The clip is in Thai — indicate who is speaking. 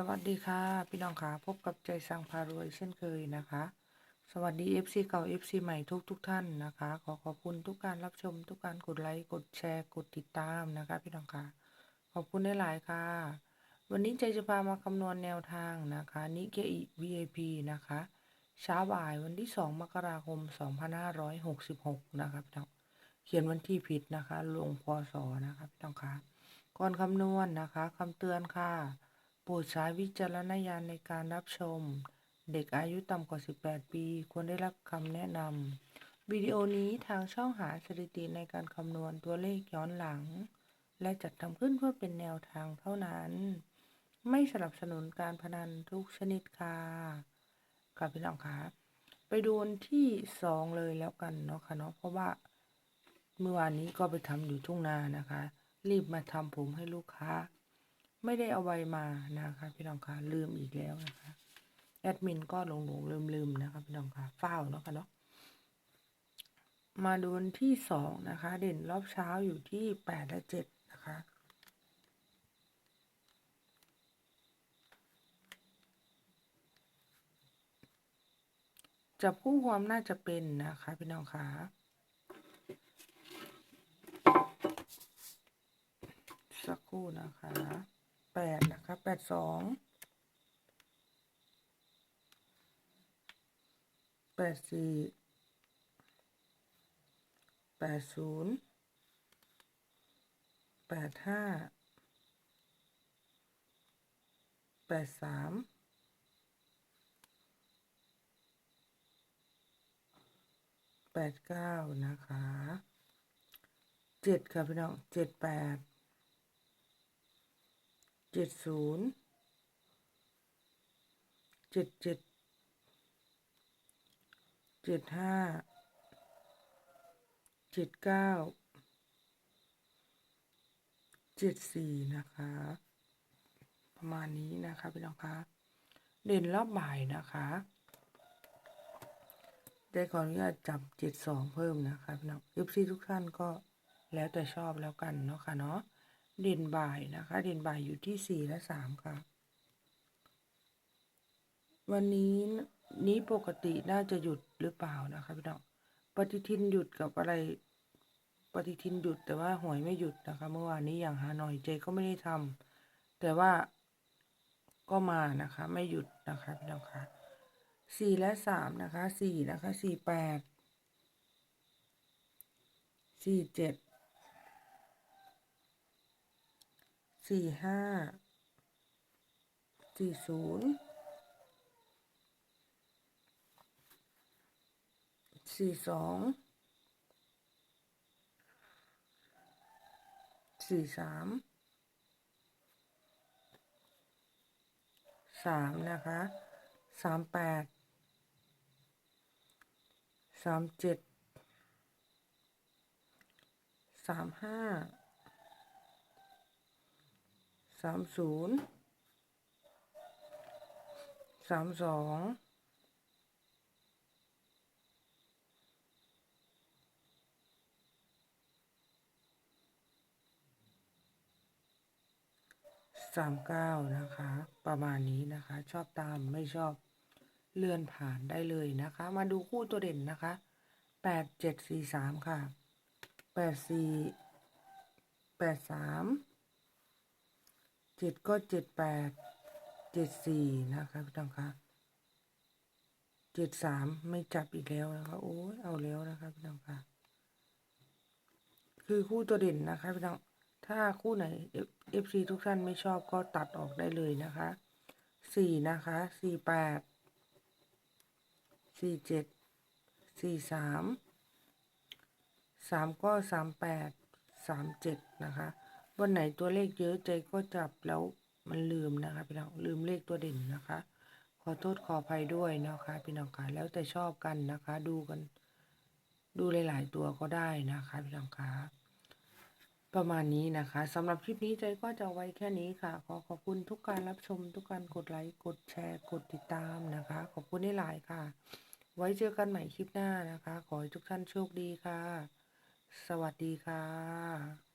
Speaker 1: สวัสดีค่ะ พี่น้องค่ะพบกับใจสังพารวยเช่นเคยนะคะ สวัสดี FC เก่า FC ใหม่ทุกทุกท่านนะคะ ขอขอบคุณทุกการรับชมทุกการกดไลค์กดแชร์กดติดตามนะคะ พี่น้องค่ะ ขอบคุณได้หลายค่ะ วันนี้ใจจะพามาคำนวณแนวทางนะคะนิเกอิ VIP นะคะเช้าบ่ายวันที่ 2 มกราคม 2566 นะคะพี่น้องเขียนวันที่ผิดนะคะ ลงพศนะคะพี่น้องค่ะก่อนคำนวณนะคะคำเตือนค่ะ โปรดใช้วิจารณญาณในการรับชม เด็กอายุต่ำกว่า 18 ปี ควรได้รับคำแนะนำวิดีโอนี้ทางช่องหาสถิติในการคำนวณตัวเลขย้อนหลัง และจัดทำขึ้นเพื่อเป็นแนวทางเท่านั้น ไม่สนับสนุนการพนันทุกชนิดค่ะค่ะพี่น้องคะไปดูวันที่สองเลยแล้วกันเนาะค่ะเนาะเพราะว่าเมื่อวานนี้ก็ไปทำอยู่ทุ่งนานะคะ รีบมาทำผมให้ลูกค้า ไม่ได้เอาไว้มานะคะ พี่น้องคะลืมอีกแล้วนะคะ แอดมินก็หลงหลงลืมลืมนะคะ พี่น้องคะเฝ้าเนาะค่ะเนาะมาดูวันที่สองนะคะ เด่นรอบเช้าอยู่ที่แปดและเจ็ดนะคะจับคู่ความน่าจะเป็นนะคะ พี่น้องคะสักครู่นะคะ แปดนะคะแปดสองแปดสี่แปดศูนย์แปดห้าแปดสามแปดเก้านะคะเจ็ดค่ะพี่น้องเจ็ดแปด จ็ดศูนย์เจ็ดเจ็ดเจ็ดห้าเจ็ดเก้าเจ็ดสี่นะคะ ประมาณนี้นะคะพี่น้องคะเด่นรอบบ่ายนะคะได้ขออนุญาตจับเจ็ดสองเพิ่มนะคะพี่น้องยิปซีทุกท่านก็แล้วแต่ชอบแล้วกันเนาะค่ะเนาะ เด่นบ่ายนะคะ เด่นบ่ายอยู่ที่สี่และสามค่ะ วันนี้นี้ปกติน่าจะหยุดหรือเปล่านะคะพี่น้องปฏิทินหยุดกับอะไร ปฏิทินหยุดแต่ว่าหวยไม่หยุดนะคะ เมื่อวานนี้อย่างฮานอยเจก็ไม่ได้ทำแต่ว่าก็มานะคะ ไม่หยุดนะคะพี่น้องค่ะสี่และสามนะคะสี่นะคะสี่แปดสี่เจ็ด สี่ห้าสี่ศูนย์สี่สองสี่สามสามนะคะสามแปดสามเจ็ดสามห้า สามศูนย์สามสองสามเก้านะคะ ประมาณนี้นะคะ ชอบตามไม่ชอบเลื่อนผ่านได้เลยนะคะ มาดูคู่ตัวเด่นนะคะแปดเจ็ดสี่สามค่ะแปดสี่แปดสาม เจ็ดก็เจ็ดแปดเจ็ดสี่นะคะพี่น้องคะเจ็ดสามไม่จับอีกแล้วนะคะโอ้ยเอาแล้วนะคะพี่น้องคะคือคู่ตัวเด่นนะคะพี่น้องถ้าคู่ไหน FC ทุกท่านไม่ชอบก็ตัดออกได้เลยนะคะสี่นะคะสี่แปดสี่เจ็ดสี่สามสามก็สามแปดสามเจ็ดนะคะ วันไหนตัวเลขเยอะใจก็จับแล้วมันลืมนะคะพี่น้องลืมเลขตัวเด่นนะคะ ขอโทษขออภัยด้วยนะคะพี่น้องค่ะแล้วแต่ชอบกันนะคะ ดูกัน ดูหลาย ๆ ตัวก็ได้นะคะพี่น้องค่ะประมาณนี้นะคะสำหรับคลิปนี้ใจก็จะไว้แค่นี้ค่ะ ขอขอบคุณทุกการรับชม ทุกการกดไลค์กดแชร์กดติดตามนะคะ ขอบคุณหลายค่ะ ไว้เจอกันใหม่คลิปหน้านะคะ ขอให้ทุกท่านโชคดีค่ะ สวัสดีค่ะ